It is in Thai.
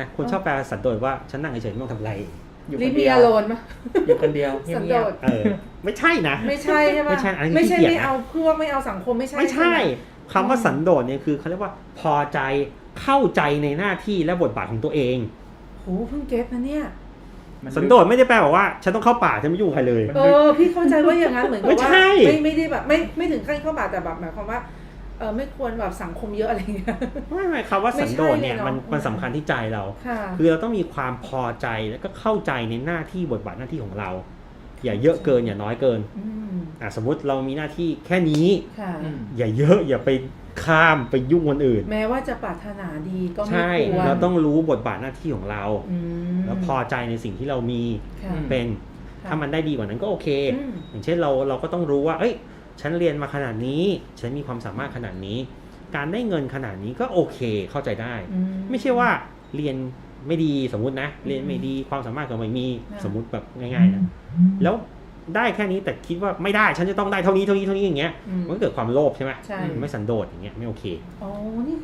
นะคนชอบแปลสันโดษว่าฉันนั่งเฉยๆไม่ต้องทำอะไรอยู่คลินเบีเดียยวโลนปะอยู่คนเดียวสันเงีโดยบษเออ ไม่ใช่นะ ไม่ใช่ใช่ปะไม่ใช่อันนี้ไม่ใช่ขี้เกียจไม่นะเอาพวกไม่เอาสังคมไม่ใช่ไม่ใช่หคำว่าสันโดษเนี่ยคือเขาเรียกว่าพอใจเข้าใจในหน้าที่และบทบาทของตัวเอง โหเพิ่งเก็ตนะเนี่ย มันสันโดษไม่ได้แปลว่าฉันต้องเข้าป่าฉันไม่ยุ่งกับใครเลย เออ พี่เข้าใจว่าอย่างนั้นเหมือนกับไม่ว่าใช่ ไม่ไม่ได้แบบไม่ไม่ถึงขั้นเข้าบาแต่แบบหมายความว่า เออไม่ควรแบบสังคมเยอะอะไรอย่างเงี้ย ไม่ไม่คำว่าสันโดษเนี่ยไม่ใช่เลยเนอะมันมันสำคัญที่ใจเรา ค่ะ คือเราต้องมีความพอใจแล้วก็เข้าใจในหน้าที่บทบาทหน้าที่ของเรา อย่าเยอะเกินอย่าน้อยเกินอืมอะสมมติเรามีหน้าที่แค่นี้ ค่ะ อืม อย่าเยอะอย่าไปข้ามไปยุ่งคนอื่น แม้ว่าจะปรารถนาดีก็ไม่ใช่ควรเราต้องรู้บทบาทหน้าที่ของเรา อืมแล้วพอใจในสิ่งที่เรามีค่ะ เป็นค่ะถ้ามันได้ดีกว่านั้นก็โอเค อืม อย่างเช่นเราเราก็ต้องรู้ว่า เอ้ย ฉันเรียนมาขนาดนี้ ฉันมีความสามารถขนาดนี้ การได้เงินขนาดนี้ก็โอเคเข้าใจได้อืไม่ใช่ว่าเรียนไม่ดีสมมุตินะ เรียนไม่ดีความสามารถก็ไม่มีค่ะสมมุติแบบง่ายๆนะแล้วได้แค่นี้แต่คิดว่าไม่ได้ฉันจะต้องได้เท่านี้เท่านี้เท่านี้อย่างเงี้ยอืมมันก็เกิดความโลภใช่ไหมใช่ไม่สันโดษอย่างเงี้ยไม่โอเคอ๋อนี่